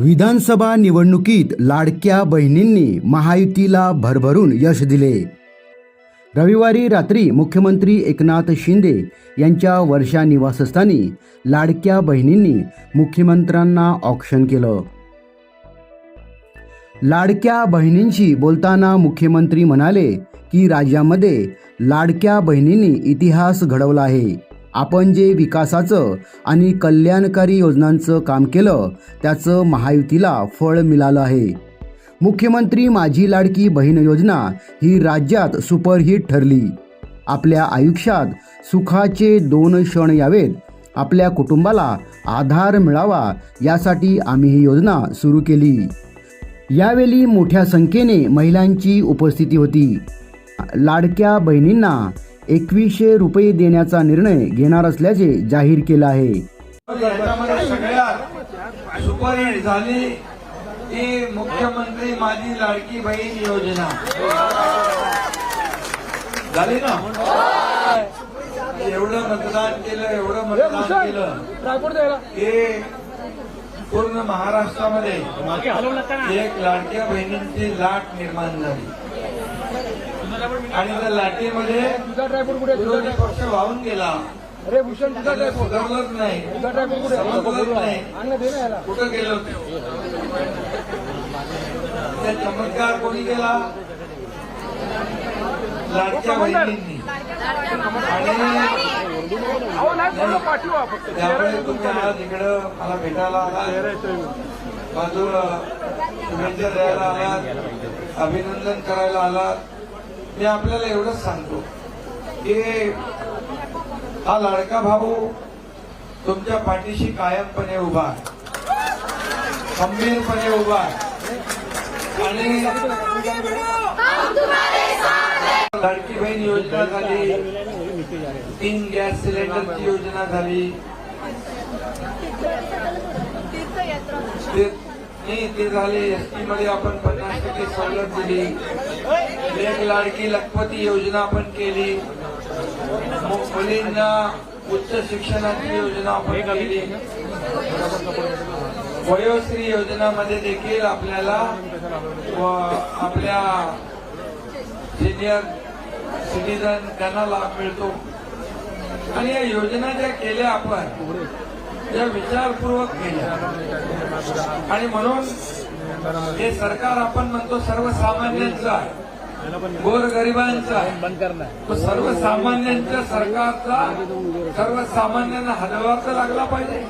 विधानसभा निवडणुकीत लाडक्या बहिणींनी महायुतीला भरभरून यश दिले. रविवारी रात्री मुख्यमंत्री एकनाथ शिंदे यांच्या वर्षा निवासस्थानी लाडक्या बहिणींनी मुख्यमंत्र्यांना ऑक्शन केलं. लाडक्या बहिणींशी बोलताना मुख्यमंत्री म्हणाले की राज्यामध्ये लाडक्या बहिणींनी इतिहास घडवला आहे. आपण जे विकासाचं आणि कल्याणकारी योजनांचं काम केलं त्याचं महायुतीला फळ मिळालं आहे. मुख्यमंत्री माझी लाडकी बहीण योजना ही राज्यात सुपरहिट ठरली. आपल्या आयुष्यात सुखाचे दोन क्षण यावेत. आपल्या कुटुंबाला आधार मिळावा यासाठी आम्ही ही योजना सुरू केली. यावेळी मोठ्या संख्येने महिलांची उपस्थिती होती. लाडक्या बहिणींना एकवीसशे रुपये देण्याचा निर्णय घेणार असल्याचे जाहीर केलं आहे. याच्यामध्ये सगळ्यात सुपरहिट झाली ती मुख्यमंत्री माझी लाडकी बहीण योजना. झाली ना? एवढं मतदान केलं एवढं मतदान केलं. हे पूर्ण महाराष्ट्रामध्ये एक लाडक्या बहिणींची लाट निर्माण झाली. आणि त्या लाटेमध्ये विरोधी पक्ष वाहून गेला. अरे भूषण तुझा सुधारलंच नाही. तुझा ड्रायफ्रूट कुठे समजलंच नाही. अन्न दे ना याला. कुठं गेलो त्या चमत्कार कोणी केला? लाडक्या बहिणींनी. त्यामुळे तुम्ही आज इकडं मला भेटायला आलात. बाजूला शुभेच्छा द्यायला आलात. अभिनंदन करायला आलात. मी आपल्याला एवढंच सांगतो की हा लाडका भाऊ तुमच्या पाठीशी कायमपणे उभा आहे. खंबीरपणे उभा आहे. आणि लाडकी बहीण योजना झाली. तीन गॅस सिलेंडरची योजना झाली. ते नाही ते झाले. एसटी मध्ये आपण पन्नास टक्के सवलत दिली. एक लाडकी लखपती योजना आपण केली. मुलींना उच्च शिक्षणाची योजना आपण केली. वयोश्री योजनामध्ये देखील आपल्याला व आपल्या सिनियर सिटीजन त्यांना लाभ मिळतो. आणि या योजना ज्या केल्या आपण त्या विचारपूर्वक केल्या. आणि म्हणून हे सरकार आपण म्हणतो सर्वसामान्यांचं आहे. गोरगरिबांचं आहे. तो सर्वसामान्यांच्या सरकारचा सर्वसामान्यांना हातभार तर लागला पाहिजे.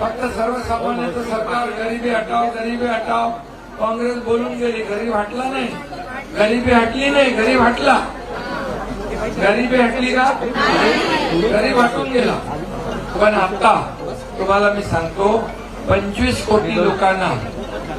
फक्त सर्वसामान्यांचं सरकार गरिबी हटाव गरिबी हटाव काँग्रेस बोलून गेली गरीब हटला नाही. गरिबी हटली नाही गरीब हटला. गरिबी हटली का? गरीब हटून गेला. पण आता तुम्हाला मी सांगतो पंचवीस कोटी लोकांना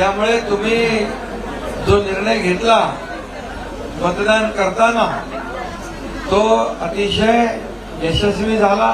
त्यामुळे तुम्ही जो निर्णय घेतला मतदान करताना तो अतिशय यशस्वी झाला.